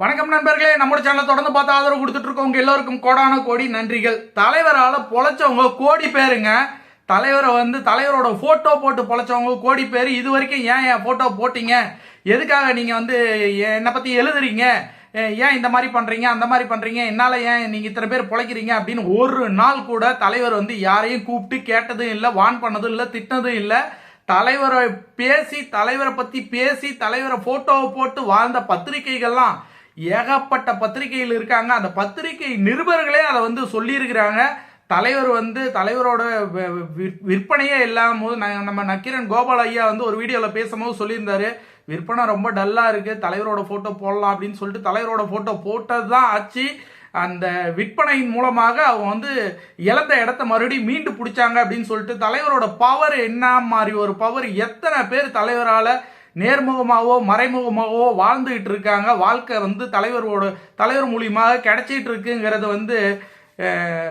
வணக்கம் நண்பர்களே நம்மளோட சேனல் தொடர்ந்து பார்த்து ஆதரவு கொடுத்துட்டு இருக்கவங்க எல்லோருக்கும் கோடான கோடி நன்றிகள். தலைவரால பொழைச்சவங்க கோடி பேருங்க. தலைவரை வந்து தலைவரோட போட்டோ போட்டு பொழைச்சவங்க கோடி பேர். இது வரைக்கும் ஏன் என் போட்டோ போட்டீங்க? எதுக்காக நீங்க வந்து என்னை பத்தி எழுதுறீங்க? ஏன் இந்த மாதிரி பண்றீங்க? அந்த மாதிரி பண்றீங்க? என்னால ஏன் நீங்க இத்தனை பேர் பொழைக்கிறீங்க? அப்படின்னு ஒரு நாள் கூட தலைவர் வந்து யாரையும் கூப்பிட்டு கேட்டதும் இல்லை வான் பண்ணதும் இல்லை திட்டினதும் இல்லை. தலைவரை பேசி தலைவரை பத்தி பேசி தலைவரை போட்டோவை போட்டு வாழ்ந்த பத்திரிகைகள்லாம் ஏகப்பட்ட பத்திரிகையில் இருக்காங்க. அந்த பத்திரிகை நிருபர்களே அதை வந்து சொல்லியிருக்கிறாங்க. தலைவர் வந்து தலைவரோட விற்பனையே இல்லாம போது ந- நம்ம நக்கிரன் கோபால் ஐயா வந்து ஒரு வீடியோவில் பேசும்போது சொல்லியிருந்தாரு. விற்பனை ரொம்ப டல்லாக இருக்கு. தலைவரோட ஃபோட்டோ போடலாம் அப்படின்னு சொல்லிட்டு தலைவரோட ஃபோட்டோ போட்டது தான் ஆச்சு. அந்த விற்பனையின் மூலமாக அவங்க வந்து இழந்த இடத்த மறுபடியும் மீண்டு பிடிச்சாங்க அப்படின்னு சொல்லிட்டு தலைவரோட பவர் என்ன மாதிரி ஒரு பவர் எத்தனை பேர் தலைவரால் நேர்முகமாகவோ மறைமுகமாகவோ வாழ்ந்துகிட்டு இருக்காங்க. வாழ்க்கை வந்து தலைவரோட தலைவர் மூலியமாக கிடைச்சிட்டு இருக்குங்கிறது வந்து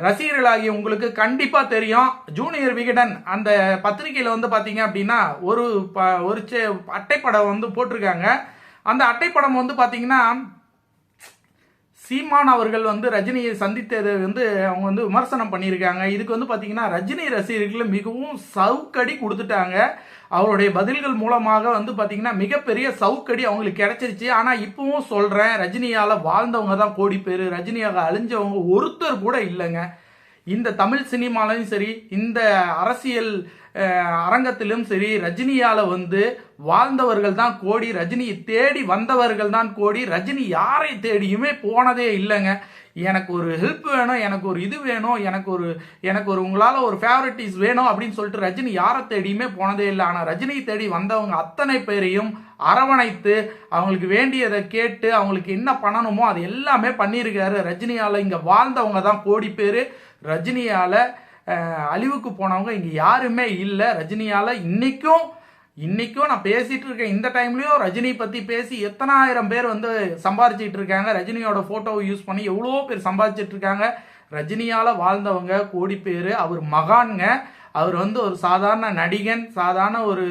ரசிகர்களாகிய உங்களுக்கு கண்டிப்பாக தெரியும். ஜூனியர் விகடன் அந்த பத்திரிகையில் வந்து பார்த்தீங்க அப்படின்னா ஒரு ப ஒரு செ- அட்டைப்படம் வந்து போட்டிருக்காங்க. அந்த அட்டைப்படம் வந்து பார்த்தீங்கன்னா சீமான் அவர்கள் வந்து ரஜினியை சந்தித்ததை வந்து அவங்க வந்து விமர்சனம் பண்ணியிருக்காங்க. இதுக்கு வந்து பார்த்தீங்கன்னா ரஜினி ரசிகர்கள் மிகவும் சவுக்கடி கொடுத்துட்டாங்க. அவருடைய பதில்கள் மூலமாக வந்து பார்த்தீங்கன்னா மிகப்பெரிய சவுக்கடி அவங்களுக்கு கிடைச்சிருச்சு. ஆனால் இப்பவும் சொல்கிறேன் ரஜினியால் வாழ்ந்தவங்க தான் கோடி பேர். ரஜினியாக அழிஞ்சவங்க ஒருத்தர் கூட இல்லைங்க. இந்த தமிழ் சினிமாலையும் சரி இந்த அரசியல் அரங்கத்திலும் சரி ரஜினியால வந்து வாழ்ந்தவர்கள் தான் கோடி ரஜினியை தேடி வந்தவர்கள் தான் கோடி ரஜினி யாரை தேடியுமே போனதே இல்லைங்க. எனக்கு ஒரு ஹெல்ப் வேணும் எனக்கு ஒரு இது வேணும் எனக்கு ஒரு எனக்கு ஒரு உங்களால் ஒரு ஃபேவரட்டிஸ் வேணும் அப்படின்னு சொல்லிட்டு ரஜினி யாரை தேடியுமே போனதே இல்லை. ஆனால் ரஜினியை தேடி வந்தவங்க அத்தனை பேரையும் அரவணைத்து அவங்களுக்கு வேண்டியதை கேட்டு அவங்களுக்கு என்ன பண்ணணுமோ அது எல்லாமே பண்ணியிருக்காரு. ரஜினியால் இங்கே வாழ்ந்தவங்க தான் கோடி பேர். ரஜினியால் அழிவுக்கு போனவங்க இங்கே யாருமே இல்லை. ரஜினியால் இன்றைக்கும் இன்னைக்கும் நான் பேசிட்டு இருக்கேன். இந்த டைம்லயும் ரஜினி பத்தி பேசி எத்தனாயிரம் பேர் வந்து சம்பாதிச்சிட்டு இருக்காங்க. ரஜினியோட போட்டோவை யூஸ் பண்ணி எவ்வளோ பேர் சம்பாதிச்சிட்டு இருக்காங்க. ரஜினியால வாழ்ந்தவங்க கோடி பேர். அவர் மகான்ங்க. அவர் வந்து ஒரு சாதாரண நடிகன் சாதாரண ஒரு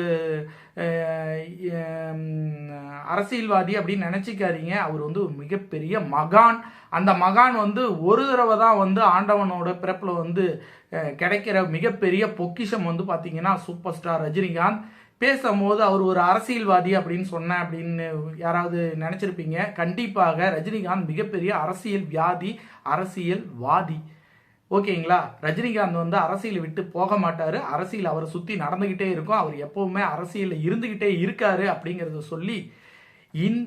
அரசியல்வாதி அப்படின்னு நினச்சிக்காதீங்க. அவர் வந்து ஒரு மிகப்பெரிய மகான். அந்த மகான் வந்து ஒரு தடவை தான் வந்து ஆண்டவனோட பிறப்பில் வந்து கிடைக்கிற மிகப்பெரிய பொக்கிஷம் வந்து பார்த்தீங்கன்னா சூப்பர் ஸ்டார் ரஜினிகாந்த். பேசும்போது அவர் ஒரு அரசியல்வாதி அப்படின்னு சொன்னேன் அப்படின்னு யாராவது நினைச்சிருப்பீங்க. கண்டிப்பாக ரஜினிகாந்த் மிகப்பெரிய அரசியல் வியாதி அரசியல்வாதி. ஓகேங்களா? ரஜினிகாந்த் வந்து அரசியலை விட்டு போக மாட்டார். அரசியல் அவரை சுற்றி நடந்துக்கிட்டே இருக்கும். அவர் எப்போவுமே அரசியலில் இருந்துக்கிட்டே இருக்காரு அப்படிங்கிறத சொல்லி இந்த